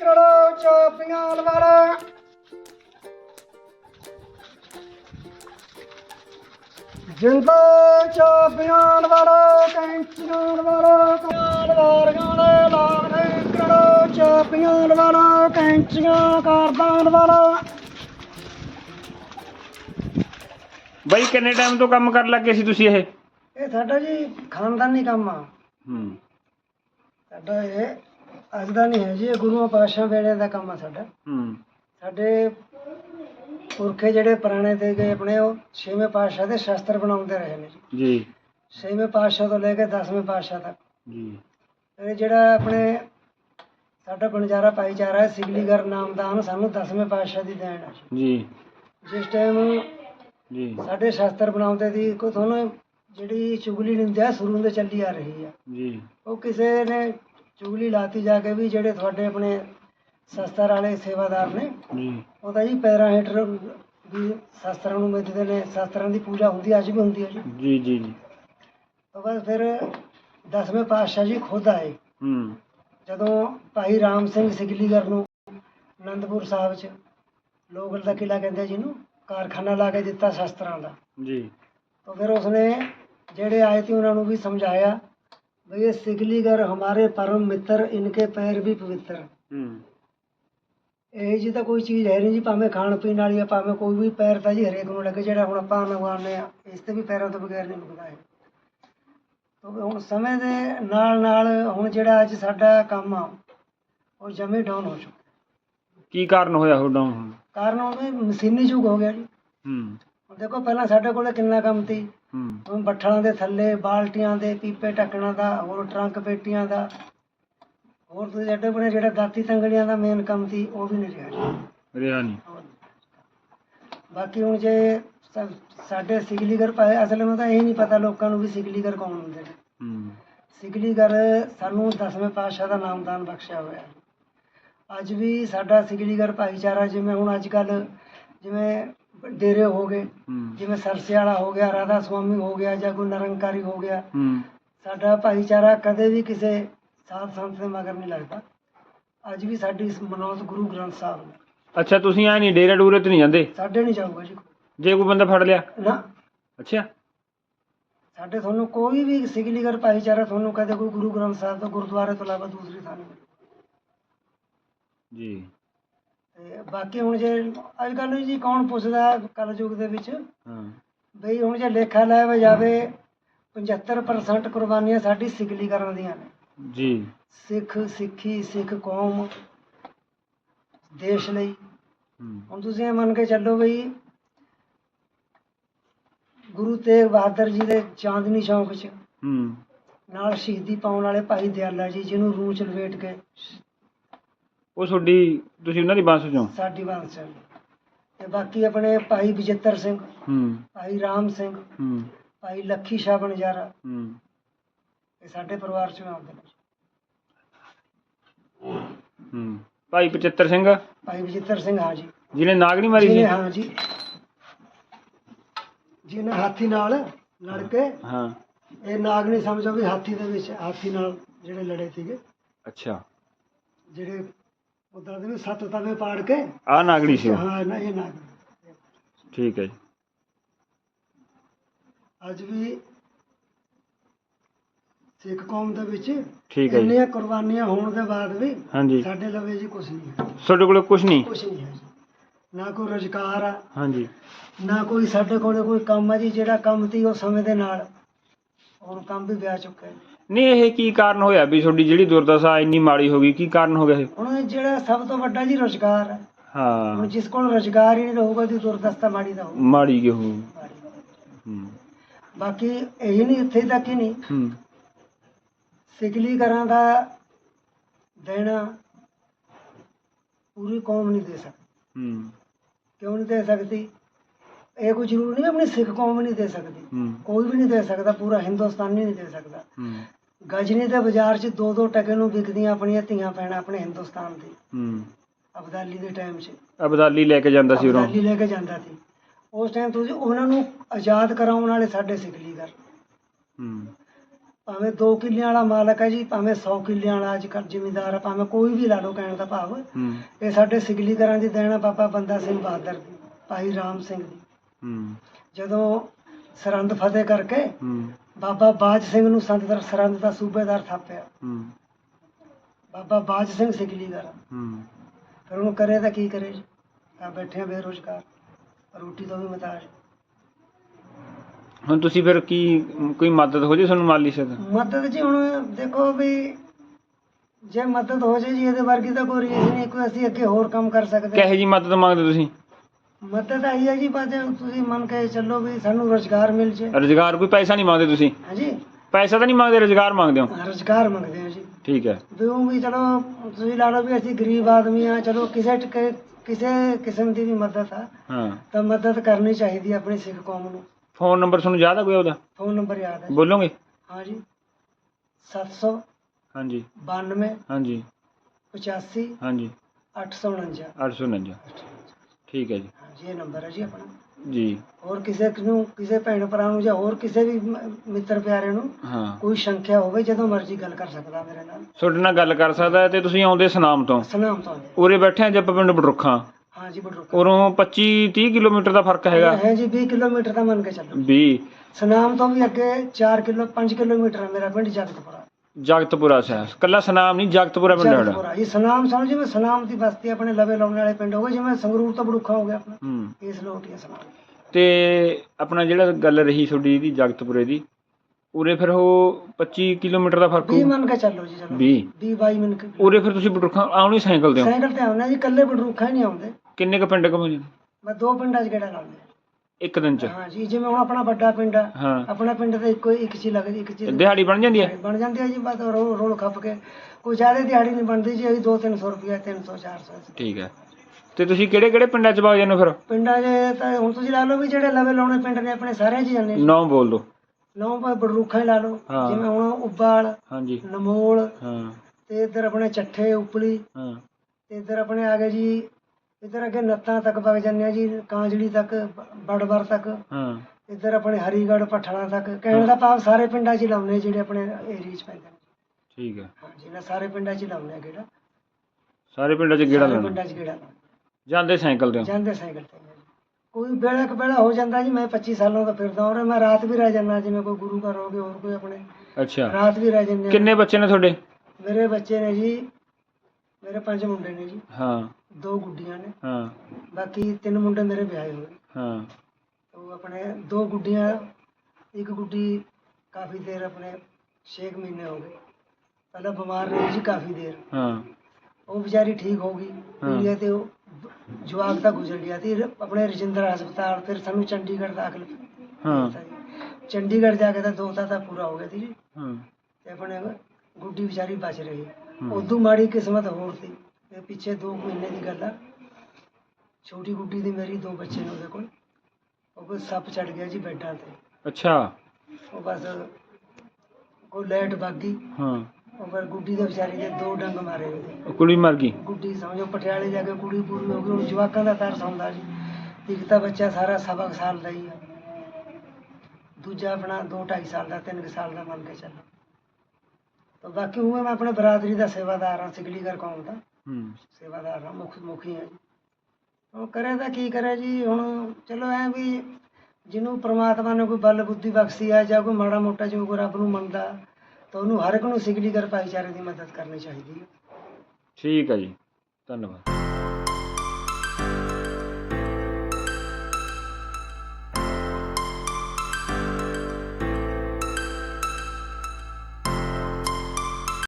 ਕਰੋ ਚਾਪੀਆਂ ਲਵਾਲਾ ਜਿੰਦਾ ਚਾਪੀਆਂ ਲਵਾਲਾ ਕੈਂਚੀਆਂ ਲਵਾਲਾ ਕਾਂ ਲਵਾਰੀਆਂ ਦੇ ਲਾਣੇ ਕਰੋ ਚਾਪੀਆਂ ਲਵਾਲਾ ਕੈਂਚੀਆਂ ਕਰਦਾਂ ਲਵਾਲਾ ਬਾਈ ਕਿੰਨੇ ਟਾਈਮ ਤੋਂ ਕੰਮ ਕਰਨ ਲੱਗੇ ਸੀ ਤੁਸੀਂ ਇਹ? ਇਹ ਸਾਡਾ ਜੀ ਖਾਨਦਾਨੀ ਕੰਮ ਆ। ਹੂੰ। ਸਾਡਾ ਇਹ ਅੱਜ ਦਾ ਨਹੀਂ ਹੈ ਜੀ ਇਹ ਗੁਰੂਆਂ ਪਾਤਸ਼ਾਹ ਵੇਲੇ ਦਾ ਕੰਮ ਆ ਸਾਡਾ। ਹੂੰ। ਸਾਡੇ ਪੁਰਖੇ ਜਿਹੜੇ ਪੁਰਾਣੇ ਤੇ ਗਏ ਆਪਣੇ ਉਹ ਛੇਵੇਂ ਪਾਤਸ਼ਾਹ ਦੇ ਸ਼ਸਤਰ ਬਣਾਉਂਦੇ ਰਹੇ ਨੇ ਜੀ। ਜੀ। ਛੇਵੇਂ ਪਾਤਸ਼ਾਹ ਤੋਂ ਲੈ ਕੇ 10ਵੇਂ ਪਾਤਸ਼ਾਹ ਤੱਕ। ਜੀ। ਇਹ ਜਿਹੜਾ ਆਪਣੇ ਸਾਡਾ ਬਣਜਾਰਾ ਭਾਈਚਾਰਾ ਹੈ ਸਿਗਲੀਗਰ ਨਾਮ ਦਾ ਉਹਨੂੰ ਸਾਨੂੰ 10ਵੇਂ ਪਾਤਸ਼ਾਹ ਦੀ ਦੇਣ ਹੈ ਜੀ। ਜਿਸ ਟਾਈਮ ਜੀ। ਸਾਡੇ ਸ਼ਸਤਰ ਬਣਾਉਂਦੇ ਦੀ ਕੋ ਤੁਹਾਨੂੰ ਜਿਹੜੀ ਚੁਗਲੀ ਨਿੰਦਿਆ ਸ਼ੁਰੂ ਤੋਂ ਚੱਲੀ ਆ ਰਹੀ ਆ। ਜੀ। ਉਹ ਕਿਸੇ ਨੇ ਚੁਗਲੀ ਲਾਤੀ ਜਾ ਕੇ ਵੀ ਜਿਹੜੇ ਤੁਹਾਡੇ ਆਪਣੇ ਸਸਤਰ ਵਾਲੇ ਸੇਵਾਦਾਰ ਨੇ ਉਹ ਤਾਂ ਜੀ ਪੈਰਾ ਹੇਠ ਵੀ ਸ਼ਸਤਰਾਂ ਨੂੰ ਮਿਲਦੇ ਨੇ ਸ਼ਸਤਰਾਂ ਦੀ ਪੂਜਾ ਹੁੰਦੀ ਅੱਜ ਵੀ ਹੁੰਦੀ ਹੈ ਜੀ। ਜੀ ਜੀ ਜੀ। ਤਾਂ ਬਸ ਫਿਰ ਦਸਵੇਂ ਪਾਤਸ਼ਾਹ ਜੀ ਖੁਦ ਆਏ। ਹੂੰ। ਜਦੋਂ ਭਾਈ ਰਾਮ ਸਿੰਘ ਸਿਗਲੀਗਰ ਨੂੰ ਅਨੰਦਪੁਰ ਸਾਹਿਬ 'ਚ ਲੋਗਲ ਦਾ ਕਿਲਾ ਕਹਿੰਦੇ ਜਿਹਨੂੰ ਕਾਰਖਾਨਾ ਲਾ ਕੇ ਦਿੱਤਾ ਸ਼ਸਤਰਾਂ ਦਾ। ਜੀ। ਤਾਂ ਫਿਰ ਉਸਨੇ ਜਿਹੜੇ ਆਏ ਤੇ ਉਹਨਾਂ ਨੂੰ ਵੀ ਸਮਝਾਇਆ ये सिगलीगर हमारे परम मित्र इनके पैर भी पवित्र ਹੂੰ ਇਹ ਜੀ ਤਾਂ ਕੋਈ ਚੀਜ਼ ਹੈ ਨਹੀਂ ਜੀ ਭਾਵੇਂ ਖਾਣ ਪੀਣ ਵਾਲੀ ਆ ਭਾਵੇਂ ਕੋਈ ਵੀ ਪੈਰ ਤਾਂ ਜੀ ਹਰੇਕ ਨੂੰ ਲੱਗੇ ਜਿਹੜਾ ਹੁਣ ਆਪਾਂ ਨਗਵਾਨੇ ਆ ਇਸ ਤੇ ਵੀ ਪੈਰਾਂ ਤੋਂ ਬਗੈਰ ਨਹੀਂ ਮੁਕਦਾ ਹੈ ਤਾਂ ਹੁਣ ਸਮੇਂ ਦੇ ਨਾਲ ਨਾਲ ਹੁਣ ਜਿਹੜਾ ਅੱਜ ਸਾਡਾ ਕੰਮ ਆ ਉਹ ਜਮੇ ਡਾਊਨ ਹੋ ਚੁੱਕਾ ਕੀ ਕਾਰਨ ਹੋਇਆ ਉਹ ਡਾਊਨ ਹੋਣ ਦਾ? ਕਾਰਨ ਉਹ ਵੀ ਮਸ਼ੀਨੀ ਯੁੱਗ ਹੋ ਗਿਆ ਜੀ ਹੂੰ ਹੁਣ ਦੇਖੋ ਪਹਿਲਾਂ ਸਾਡੇ ਕੋਲੇ ਕਿੰਨਾ ਕੰਮ ਸੀ। ਹੂੰ। ਹੁਣ ਬੱਠਲਾਂ ਦੇ ਥੱਲੇ ਬਾਲਟੀਆਂ ਦੇ ਪੀਪੇ ਢੱਕਣਾ ਦਾ ਹੋਰ ਟਰੰਕ ਪੇਟੀਆਂ ਦਾ। ਹੋਰ ਤੁਸੀਂ ਜਿਹੜੇ ਬਣੇ ਜਿਹੜਾ ਦਾਤੀ ਤੰਗੜੀਆਂ ਦਾ ਮੇਨ ਕੰਮ ਸੀ ਉਹ ਵੀ ਨਹੀਂ ਰਿਹਾ। ਜੀ। ਰਿਹਾ ਨਹੀਂ। ਬਾਕੀ ਹੁਣ ਜੇ ਸਾ- ਸਾਡੇ ਸਿਗਲੀਗਰ ਪਾਏ ਅਸਲ ਵਿੱਚ ਤਾਂ ਇਹ ਨਹੀਂ ਪਤਾ ਲੋਕਾਂ ਨੂੰ ਵੀ ਸਿਗਲੀਗਰ ਕੌਣ ਹੁੰਦੇ ਨੇ। ਹੂੰ। ਸਿਗਲੀਗਰ ਸਾਨੂੰ ਦਸਵੇਂ ਪਾਤਸ਼ਾਹ ਦਾ ਨਾਮਦਾਨ ਬਖਸ਼ਿਆ ਹੋਇਆ। ਹੈ ਅੱਜ ਵੀ ਸਾਡਾ ਸਿਗਲੀਗਰ ਭਾਈਚਾਰਾ ਜਿਵੇਂ ਹੁਣ ਅੱਜ ਕੱਲ ਜਿਵੇਂ ਡੇਰੇ ਹੋ ਗਏ। ਜਿਵੇਂ ਸਰਸੇ ਵਾਲਾ ਹੋ ਗਿਆ ਰਾਧਾ ਸੁਆਮੀ ਹੋ ਗਿਆ ਜਾਂ ਕੋਈ ਨਿਰੰਕਾਰੀ ਹੋ ਗਿਆ। ਸਾਡਾ ਭਾਈਚਾਰਾ ਕਦੇ ਵੀ ਕਿਸੇ ਸਾਧ ਸੰਤ ਦੇ ਮਗਰ ਨਹੀਂ ਲੱਗਦਾ। ਅੱਜ ਵੀ ਸਾਡੀ ਇਸ ਮਨੋਤ ਗੁਰੂ ਗ੍ਰੰਥ ਸਾਹਿਬ ਨੇ। ਅੱਛਾ ਤੁਸੀਂ ਐ ਨਹੀਂ ਡੇਰੇ ਡੂਰੇ ਤੇ ਨਹੀਂ ਜਾਂਦੇ? ਸਾਡੇ ਨਹੀਂ ਜਾਊਗਾ ਜੀ ਜੇ ਕੋਈ ਬੰਦਾ ਫੜ ਲਿਆ? ਨਾ। ਅੱਛਾ। ਸਾਡੇ ਤੁਹਾਨੂੰ ਕੋਈ ਵੀ ਸਿਗਲੀਗਰ ਭਾਈਚਾਰਾ ਤੁਹਾਨੂੰ ਕਦੇ ਕੋਈ ਗੁਰੂ ਗ੍ਰੰਥ ਸਾਹਿਬ ਤੋਂ ਗੁਰਦੁਆਰੇ ਤੋਂ ਇਲਾਵਾ ਦੂਸਰੀ ਥਾਂ ਨਹੀਂ ਮਿਲੇਗੀ। ਜੀ। ਤੇ ਬਾਕੀ ਹੁਣ ਜੇ ਅੱਜ ਕੱਲ੍ਹ ਜੀ ਕੌਣ ਪੁੱਛਦਾ ਕਲਯੁਗ ਦੇ ਵਿੱਚ? ਹਾਂ। ਬਈ ਹੁਣ ਜੇ ਲੇਖਾ ਲਾਇਆ ਜਾਵੇ 75% ਕੁਰਬਾਨੀਆਂ ਸਾਡੀ ਸਿਗਲੀਗਰਾਂ ਦੀਆਂ ਨੇ। ਜੀ। ਸਿੱਖ ਸਿੱਖੀ ਸਿੱਖ ਕੌਮ ਦੇਸ਼ ਲਈ। ਹੁਣ ਤੁਸੀਂ ਇਹ ਮੰਨ ਕੇ ਚੱਲੋ ਬਈ ਗੁਰੂ ਤੇਗ ਬਹਾਦਰ ਜੀ ਦੇ ਚਾਂਦਨੀ ਚੌਂਕ 'ਚ ਹੂੰ। ਨਾਲ ਸ਼ਹੀਦੀ ਪਾਉਣ ਵਾਲੇ ਭਾਈ ਦਿਆਲਾ ਜੀ ਜਿਹਨੂੰ ਰੂਹ 'ਚ ਲਪੇਟ ਕੇ ਉਹ ਤੁਹਾਡੀ ਤੁਸੀਂ ਉਹਨਾਂ ਦੀ ਬਾਂਸ ਚੋਂ? ਸਾਡੀ ਬਾਤ ਚੱਲ ਤੇ ਬਾਕੀ ਆਪਣੇ ਭਾਈ ਬਜਿੱਤਰ ਸਿੰਘ ਹੂੰ। ਭਾਈ ਰਾਮ ਸਿੰਘ ਹੂੰ। ਭਾਈ ਲੱਖੀ ਸ਼ਾਹ ਬਣਜਾਰਾ। ਹੂੰ। ਇਹ ਸਾਡੇ ਪਰਿਵਾਰ 'ਚੋਂ ਆਉਂਦੇ ਨੇ ਹੂੰ। ਭਾਈ 75 ਸਿੰਘ? ਭਾਈ ਬਜਿੱਤਰ ਸਿੰਘ ਹਾਂ ਜੀ। ਜਿਹਨੇ ਨਾਗਣੀ ਮਾਰੀ ਸੀ? ਹਾਂ ਜੀ। ਜਿਹਨੇ ਹਾਥੀ ਨਾਲ ਲੜ ਕੇ ਹਾਂ। ਇਹ ਨਾਗ ਨਹੀਂ ਸਮਝੋ ਵੀ ਹਾਥੀ ਦੇ ਵਿੱਚ ਹਾਥੀ ਨਾਲ ਜਿਹੜੇ ਲੜੇ ਸੀਗੇ। ਅੱਛਾ। ਜਿਹੜੇ ਵੀ ਸੱਤ ਤਵੇ ਪਾੜ ਕੇ। ਆ ਨਾਗਣੀ ਸੀ। ਉਹ। ਹਾਂ ਨਾ ਇਹ ਠੀਕ ਹੈ ਜੀ। ਅੱਜ ਵੀ ਸਿੱਖ ਕੌਮ ਦੇ ਵਿੱਚ ਠੀਕ ਹੈ ਇੰਨੀਆਂ ਕੁਰਬਾਨੀਆਂ ਹੋਣ ਦੇ ਬਾਅਦ ਵੀ ਹਾਂਜੀ। ਸਾਡੇ ਲਵੇ ਜੀ ਕੁਝ ਨਹੀਂ ਹੈ। ਤੁਹਾਡੇ ਕੋਲ ਕੁਝ ਨਹੀਂ? ਕੁਝ ਨਹੀਂ ਹੈ ਨਾ ਕੋਈ ਰੁਜ਼ਗਾਰ ਆ ਹਾਂਜੀ। ਨਾ ਕੋਈ ਸਾਡੇ ਕੋਲ ਕੋਈ ਕੰਮ ਹੈ ਜੀ ਜਿਹੜਾ ਕੰਮ ਸੀ ਉਹ ਸਮੇਂ ਦੇ ਨਾਲ ਹੁਣ ਕੰਮ ਵੀ ਵਿਆਹ ਚੁੱਕਾ ਹੈ ਨਹੀਂ ਇਹ ਕੀ ਕਾਰਨ ਹੋਇਆ ਵੀ ਤੁਹਾਡੀ ਜਿਹੜੀ ਦੁਰਦਸ਼ਾ ਇੰਨੀ ਮਾੜੀ ਹੋ ਗਈ? ਕੀ ਕਾਰਨ ਹੋ ਗਿਆ ਇਹ? ਹੁਣ ਜਿਹੜਾ ਸਭ ਤੋਂ ਵੱਡਾ ਜੀ ਰੁਜ਼ਗਾਰ ਹੈ। ਹੁਣ ਜਿਸ ਕੋਲ ਰੁਜ਼ਗਾਰ ਹੀ ਨਹੀਂ ਰਹੂਗਾ ਦੀ ਦੁਰਦਸ਼ਾ ਮਾੜੀ ਦਾ ਹੋਊ ਮਾੜੀ ਕਿਉਂ? ਹੂੰ। ਬਾਕੀ ਇਹੀ ਨਹੀਂ ਇੱਥੇ ਤੱਕ ਹੀ ਨਹੀਂ। ਹੂੰ। ਸਿਗਲੀ ਘਰਾਂ ਦਾ ਦੇਣਾ ਪੂਰੀ ਕੌਮ ਨਹੀਂ ਦੇ ਸਕਦੀ। ਹੂੰ। ਕਿਉਂ ਨਹੀਂ ਦੇ ਸਕਦੀ? ਇਹ ਕੋਈ ਜ਼ਰੂਰੀ ਨਹੀਂ ਆਪਣੀ ਸਿੱਖ ਕੌਮ ਵੀ ਨਹੀਂ ਦੇ ਸਕਦੀ। ਹੂੰ। ਕੋਈ ਵੀ ਨਹੀਂ ਦੇ ਸਕਦਾ ਪੂਰਾ ਹਿੰਦੁਸਤਾਨੀ ਨਹੀਂ ਦੇ ਸਕਦਾ। ਹੂੰ। ਗਜਨੀ ਦੇ ਬਾਜ਼ਾਰ 'ਚ ਦੋ ਦੋ ਟਕੇ ਨੂੰ ਵਿਕਦੀਆਂ ਆਪਣੀਆਂ ਧੀਆਂ ਪੈਣਾ ਆਪਣੇ ਹਿੰਦੁਸਤਾਨ ਦੀ। ਹੂੰ। ਅਬਦਾਲੀ ਦੇ ਟਾਈਮ 'ਚ। ਅਬਦਾਲੀ ਲੈ ਕੇ ਜਾਂਦਾ ਸੀ ਉਰੋਂ? ਅਬਦਾਲੀ ਲੈ ਕੇ ਜਾਂਦਾ ਸੀ। ਉਸ ਟਾਈਮ ਤੁਸੀਂ ਉਹਨਾਂ ਨੂੰ ਆਜ਼ਾਦ ਕਰਾਉਣ ਵਾਲੇ ਸਾਡੇ ਸਿਗਲੀਗਰ ਹੂੰ। ਭਾਵੇਂ 2 ਕਿੱਲਿਆਂ ਵਾਲਾ ਮਾਲਕ ਹੈ ਜੀ ਭਾਵੇਂ 100 ਕਿੱਲਿਆਂ ਵਾਲਾ ਅੱਜ ਕੱਲ੍ਹ ਜ਼ਿਮੀਂਦਾਰ ਹੈ ਭਾਵੇਂ ਕੋਈ ਵੀ ਲਾ ਲਓ ਕਹਿਣ ਦਾ ਭਾਵ। ਹੂੰ। ਇਹ ਸਾਡੇ ਸਿਗਲੀ ਘਰਾਂ ਦੀ ਦੇਣ ਬਾਬਾ ਬੰਦਾ ਸਿੰਘ ਬਹਾਦਰ ਦੀ ਭਾਈ ਰਾਮ ਸਿੰਘ ਦੀ। ਹੂੰ। ਜਦੋਂ ਸਰੰਦ ਫਤਿਹ ਕਰਕੇ ਹੂੰ। ਬਾਬਾ ਬਾਜ ਸਿੰਘ ਨੂੰ ਸੰਤ ਸਰੰਦ ਦਾ ਸੂਬੇਦਾਰ ਥਾਪਿਆ। ਹੂੰ। ਬਾਬਾ ਬਾਜ ਸਿੰਘ ਸਿਗਲੀਗਰ ਹੂੰ। ਫਿਰ ਉਹਨੂੰ ਕਰੇ ਤਾਂ ਕੀ ਕਰੇ? ਆ ਬੈਠੇ ਬੇਰੁਜ਼ਗਾਰ ਰੋਟੀ ਤੋਂ ਵੀ ਮਤਾਜ। ਹੁਣ ਤੁਸੀਂ ਫਿਰ ਕੀ ਕੋਈ ਮਦਦ ਹੋ ਜੇ ਤੁਹਾਨੂੰ ਮਾਲੀ ਸਹਾਇਤਾ ਮਦਦ ਜੀ ਹੁਣ ਦੇਖੋ ਵੀ ਜੇ ਮਦਦ ਹੋ ਜੇ ਜੀ ਇਹਦੇ ਵਰਗੀ ਤਾਂ ਕੋਈ ਰੀਸ ਨਹੀਂ ਕੋਈ ਅਸੀਂ ਅੱਗੇ ਹੋਰ ਕੰਮ ਕਰ ਸਕਦੇ। ਕਿਹੋ ਜੀ ਮਦਦ ਮੰਗਦੇ ਤੁਸੀਂ? ਮਦਦ ਆਈ ਹੈ ਜੀ ਬਸ ਤੁਸੀਂ ਮੰਨ ਕੇ ਚੱਲੋ ਵੀ ਸਾਨੂੰ ਰੋਜ਼ਗਾਰ ਮਿਲ ਜੇ। ਰੁਜ਼ਗਾਰ ਕੋਈ ਪੈਸਾ ਨਹੀਂ ਮੰਗਦੇ ਤੁਸੀਂ? ਹਾਂਜੀ। ਪੈਸਾ ਤਾਂ ਨਹੀਂ ਮੰਗਦੇ ਰੁਜ਼ਗਾਰ ਮੰਗਦੇ ਹੋ? ਰੋਜ਼ਗਾਰ ਮੰਗਦੇ ਹਾਂ ਜੀ। ਠੀਕ ਹੈ। ਵੀ ਉਹ ਵੀ ਚਲੋ ਤੁਸੀਂ ਲਾ ਲਓ ਵੀ ਅਸੀਂ ਗਰੀਬ ਆਦਮੀ ਆ ਚਲੋ ਕਿਸੇ ਟਕ- ਕਿਸੇ ਕਿਸਮ ਦੀ ਵੀ ਮਦਦ ਆ ਹਾਂ। ਤਾਂ ਮਦਦ ਕਰਨੀ ਚਾਹੀਦੀ ਹੈ ਆਪਣੀ ਸਿੱਖ ਕੌਮ ਨੂੰ। ਫੋਨ ਨੰਬਰ ਤੁਹਾਨੂੰ ਯਾਦ ਆ ਕੋਈ ਉਹਦਾ ਫੋਨ ਨੰਬਰ ਯਾਦ ਹੈ? ਬੋਲੋਗੇ? ਹਾਂ ਜੀ। 700 ਹਾਂਜੀ। 92 ਹਾਂਜੀ। 85 ਹਾਂਜੀ। 849 849 ਠੀਕ ਹਾਂ ਜੀ। ਇਹ ਨੰਬਰ ਹੈ ਜੀ ਆਪਣਾ। ਜੀ। ਹੋਰ ਕਿਸੇ ਨੂੰ ਕਿਸੇ ਭੈਣ ਭਰਾ ਨੂੰ ਜਾਂ ਹੋਰ ਕਿਸੇ ਵੀ ਮ- ਮਿੱਤਰ ਪਿਆਰੇ ਨੂੰ ਹਾਂ। ਕੋਈ ਸ਼ੰਕਿਆ ਹੋਵੇ ਜਦੋਂ ਮਰਜ਼ੀ ਗੱਲ ਕਰ ਸਕਦਾ ਮੇਰੇ ਨਾਲ। ਤੁਹਾਡੇ ਨਾਲ ਗੱਲ ਕਰ ਸਕਦਾ ਹੈ ਤੇ ਤੁਸੀਂ ਆਉਂਦੇ ਸਨਾਮ ਤੋਂ? ਸਨਾਮ ਤੋਂ ਜੀ। ਉਰੇ ਬੈਠੇ ਆ ਜੱਪ ਪਿੰਡ ਬਡਰੁੱਖਾਂ ਹਾਂ ਜੀ ਬਟਰੁਕ ਉਰੋਂ 25 30 ਕਿਲੋਮੀਟਰ ਦਾ ਫ਼ਰਕ ਹੈਗਾ? ਹੈ ਜੀ 20 ਕਿਲੋਮੀਟਰ ਦਾ ਮੰਨ ਕੇ ਚੱਲੋ। 20 ਸਨਾਮ ਤੋਂ ਵੀ ਅੱਗੇ 4 ਕਿਲੋ 5 ਕਿਲੋਮੀਟਰ ਹੈ ਮੇਰਾ ਪਿੰਡ ਜਗਤਪੁਰਾ। ਜਗਤਪੁਰਾ ਸ਼ਹਿਰ ਕੱਲਾ ਸਨਾਮ ਨਹੀਂ ਜਗਤਪੁਰਾ ਪਿੰਡ ਹੈ ਜਗਤਪੁਰਾ। ਇਹ ਸਨਾਮ ਸਮਝ ਜਿਵੇਂ ਸਨਾਮ ਦੀ ਬਸਤੀ ਆਪਣੇ ਲਵੇ ਲਾਉਣ ਵਾਲੇ ਪਿੰਡ ਹੋ ਗਏ ਜਿਵੇਂ ਸੰਗਰੂਰ ਤੋਂ ਬੜੂਖਾ ਹੋ ਗਿਆ ਆਪਣਾ। ਹੂੰ। ਇਸ ਲੋਟ ਹੀ ਸਨਾਮ। ਤੇ ਆਪਣਾ ਜਿਹੜਾ ਗੱਲ ਰਹੀ ਤੁਹਾਡੀ ਇਹਦੀ ਜਗਤਪੁਰੇ ਦੀ ਉਰੇ ਫਿਰ ਉਹ 25 ਕਿਲੋਮੀਟਰ ਦਾ ਫ਼ਰਕ 20 ਹੋਊ। ਮੰਨ ਕੇ ਚੱਲੋ ਜੀ ਚਲੋ। 20 20 22 ਮਿੰਟ ਕੇ ਉਰੇ ਫਿਰ ਤੁਸੀਂ ਬਡਰੁੱਖਾਂ ਆਉਣੀ ਸਾਈਕਲ ਤੇ ਹੋ? ਸਾਈਕਲ ਤੇ ਆਉਂਦੇ ਆ ਜੀ ਇਕੱਲੇ ਬੜੂਖਾ ਹੀ ਨਹੀਂ ਆਉਂਦੇ। ਕਿੰਨੇ ਕ ਪਿੰਡ ਘੁੰਮੇ ਮੈਂ ਦੋ ਪਿੰਡਾਂ 'ਚ ਗੇੜਾ ਲਾਉਂਦੇ। ਇੱਕ ਦਿਨ ਚ। ਹਾਂ ਜੀ ਜਿਵੇਂ ਹੁਣ ਆਪਣਾ ਵੱਡਾ ਪਿੰਡ ਆ ਹਾਂ। ਆਪਣਾ ਪਿੰਡ ਤਾਂ ਇੱਕੋ ਇੱਕ ਚੀਜ਼ ਲੱਗਦੀ ਇੱਕ ਚੀਜ਼ ਦਿਹਾੜੀ ਬਣ ਜਾਂਦੀ ਹੈ ਬਣ ਜਾਂਦੀ ਹੈ ਜੀ ਬਸ ਰੋਲ ਰੋਲ ਖੱਪ ਕੇ। ਕੋਈ ਜ਼ਿਆਦਾ ਦਿਹਾੜੀ ਨਹੀਂ ਬਣਦੀ ਜੀ ਅਸੀਂ 2-300 ਰੁਪਏ 300 400 ਠੀਕ ਹੈ ਤੇ ਤੁਸੀਂ ਕਿਹੜੇ ਕਿਹੜੇ ਪਿੰਡਾਂ ਚ ਵਗ ਜਾਂਦੇ ਹੋ ਫਿਰ? ਪਿੰਡਾਂ 'ਚ ਤਾਂ ਹੁਣ ਤੁਸੀਂ ਲਾ ਲਓ ਵੀ ਜਿਹੜੇ ਲਵੇ ਲਾਉਣੇ ਪਿੰਡ ਨੇ ਆਪਣੇ ਸਾਰਿਆਂ 'ਚ ਜਾਂਦੇ ਨੇ ਬੋਲ ਨੌ ਭਾਵੇਂ ਬੜਰੂਖਾ ਹੀ ਲਾ ਲਓ। ਹਾਂ। ਜਿਵੇਂ ਹੁਣ ਉੱਬਾਲ ਹਾਂਜੀ। ਨਮੋਲ ਹਾਂ। ਤੇ ਇੱਧਰ ਆਪਣੇ ਚੱਠੇ ਉਪਲੀ ਹਾਂ। ਤੇ ਇੱਧਰ ਆਪਣੇ ਆ ਗਏ ਜੀ ਇੱਧਰ ਅੱਗੇ ਨੱਤਾਂ ਤੱਕ ਵਗ ਜਾਂਦੇ ਆ ਜੀ ਕਾਂਜਲੀ ਤੱਕ ਬੜਬਰ ਤੱਕ। ਹਾਂ। ਇੱਧਰ ਆਪਣੇ ਹਰੀਗੜ੍ਹ ਪਠੜਾ ਤੱਕ। ਕਹਿਣ ਦਾ ਭਾਵ ਸਾਰੇ ਪਿੰਡਾਂ 'ਚ ਹੀ ਲਾਉਂਦੇ ਜਿਹੜੇ ਆਪਣੇ ਏਰੀਆ 'ਚ ਪੈਂਦੇ ਨੇ ਠੀਕ ਹੈ ਹਾਂ ਜੀ ਨਾ ਸਾਰੇ ਪਿੰਡਾਂ 'ਚ ਹੀ ਲਾਉਂਦੇ ਆ ਗੇੜਾ। ਸਾਰੇ ਪਿੰਡਾਂ ਚ ਗੇੜਾ ਸਾਰੇ ਲਾਉਣਾ ਪਿੰਡਾਂ 'ਚ ਗੇੜਾ ਲਾਉਂਦੇ। ਜਾਂਦੇ ਸਾਈਕਲ ਤੇ? ਹੋ ਜਾਂਦੇ ਸਾਈਕਲ ਤੇ। ਕੋਈ ਵੇਲਾ ਕੁ ਵੇਲਾ ਹੋ ਜਾਂਦਾ ਜੀ ਮੈਂ 25 ਸਾਲਾਂ ਦਾ ਫਿਰਦਾ ਹਾਂ ਮੈਂ ਰਾਤ ਵੀ ਰਹਿ ਜਾਂਦਾ ਜਿਵੇਂ ਕੋਈ ਗੁਰੂ ਘਰ ਹੋ ਗਏ ਹੋਰ ਕੋਈ ਆਪਣੇ ਅੱਛਾ। ਰਾਤ ਵੀ ਰਹਿ ਜਾਂਦੇ ਆ। ਕਿੰਨੇ ਬੱਚੇ ਨੇ ਤੁਹਾਡੇ? ਮੇਰੇ ਬੱਚੇ ਨੇ ਜੀ ਮੇਰੇ ਪੰਜ ਮੁੰਡੇ ਨੇ ਜੀ। ਹਾਂ। ਦੋ ਗੁੱਡੀਆਂ ਨੇ। ਹਾਂ। ਬਾਕੀ ਤਿੰਨ ਮੁੰਡੇ ਮੇਰੇ ਵਿਆਹੇ ਹੋਏ ਹਾਂ। ਉਹ ਆਪਣੇ ਦੋ ਗੁੱਡੀਆਂ ਇੱਕ ਗੁੱਡੀ ਕਾਫੀ ਦੇਰ ਆਪਣੇ 6 ਮਹੀਨੇ ਹੋ ਗਏ। ਪਹਿਲਾਂ ਬਿਮਾਰ ਰਹੀ ਜੀ ਕਾਫੀ ਦੇਰ। ਹਾਂ। ਉਹ ਵਿਚਾਰੀ ਠੀਕ ਹੋ ਗਈ। ਇੰਡੀਆ ਤੇ ਉਹ ਜਵਾਕ ਤਾਂ ਗੁਜ਼ਰ ਗਿਆ ਸੀ। ਰ- ਆਪਣੇ ਰਜਿੰਦਰ ਹਸਪਤਾਲ ਫਿਰ ਸਾਨੂੰ ਚੰਡੀਗੜ੍ਹ ਦਾਖਲ ਹਾਂ। ਕੀਤਾ ਜੀ। ਚੰਡੀਗੜ੍ਹ ਜਾ ਕੇ ਤਾਂ ਦੋ ਤਾਂ ਤਾਂ ਪੂਰਾ ਹੋ ਗਿਆ ਸੀ ਜੀ। ਹਾਂ। ਤੇ ਆਪਣੇ ਗੁੱਡੀ ਵਿਚਾਰੀ ਬਚ ਰਹੀ। ਉਦੋਂ ਮਾੜੀ ਕਿਸਮਤ ਹੋਰ ਸੀ। ਤੇ ਪਿੱਛੇ 2 ਮਹੀਨੇ ਦੀ ਗੱਲ ਆ। ਛੋਟੀ ਗੁੱਡੀ ਦੀ ਮੇਰੀ ਦੋ ਬੱਚੇ ਨੇ ਉਹਦੇ ਕੋਲ। ਉਹ ਕੋਈ ਸੱਪ ਚੜ ਗਿਆ ਜੀ ਬੈੱਡਾਂ ਤੇ। ਅੱਛਾ। ਉਹ ਬਸ ਲਾਈਟ ਵਗ। ਗਈ ਹਾਂ। ਉਹ ਫਿਰ ਗੁੱਡੀ ਦੇ ਵਿਚਾਰੀ ਦੇ ਦੋ ਡੰਗ ਮਾਰੇ ਉਹਦੇ। ਉਹ ਕੁੜੀ ਮਰ ਗਈ? ਗੁੱਡੀ ਸਮਝੋ ਪਟਿਆਲੇ ਜਾ ਕੇ ਕੁੜੀ ਪੂਰੀ ਹੋ ਗਈ। ਹੁਣ ਜਵਾਕਾਂ ਦਾ ਤਰਸ ਆਉਂਦਾ ਜੀ। ਇੱਕ ਤਾਂ ਬੱਚਾ ਸਾਰਾ ਸਵਾ ਕੁ ਸਾਲ ਦਾ ਹੀ ਆ। ਦੂਜਾ ਆਪਣਾ 2 2.5 ਸਾਲ ਦਾ 3 ਸਾਲ ਦਾ ਮੰਨ ਕੇ ਚੱਲੋ। ਤਾਂ ਬਾਕੀ ਉਹ ਮੈਂ ਆਪਣੇ ਬਰਾਦਰੀ ਦਾ ਸੇਵਾਦਾਰ ਹਾਂ ਸਿਗਲੀਗਰ ਕੌਮ ਦਾ। ਹੂੰ। ਸੇਵਾਦਾਰ ਹਾਂ ਮੁਖ ਮੁਖੀ ਹਾਂ ਜੀ। ਉਹ ਕਰੇ ਤਾਂ ਕੀ ਕਰੇ ਜੀ ਹੁਣ ਚਲੋ ਐ ਵੀ ਜਿਹਨੂੰ ਪ੍ਰਮਾਤਮਾ ਨੇ ਕੋਈ ਬਲ ਬੁੱਧੀ ਬਖਸ਼ੀ ਆ ਜਾਂ ਕੋਈ ਮਾੜਾ ਮੋਟਾ ਜਿਵੇਂ ਕੋਈ ਰੱਬ ਨੂੰ ਮੰਨਦਾ ਤਾਂ ਉਹਨੂੰ ਹਰ ਇੱਕ ਨੂੰ ਸਿਗਲੀਗਰ ਭਾਈਚਾਰੇ ਦੀ ਮਦਦ ਕਰਨੀ ਚਾਹੀਦੀ ਹੈ। ਠੀਕ ਹੈ ਜੀ ਧੰਨਵਾਦ।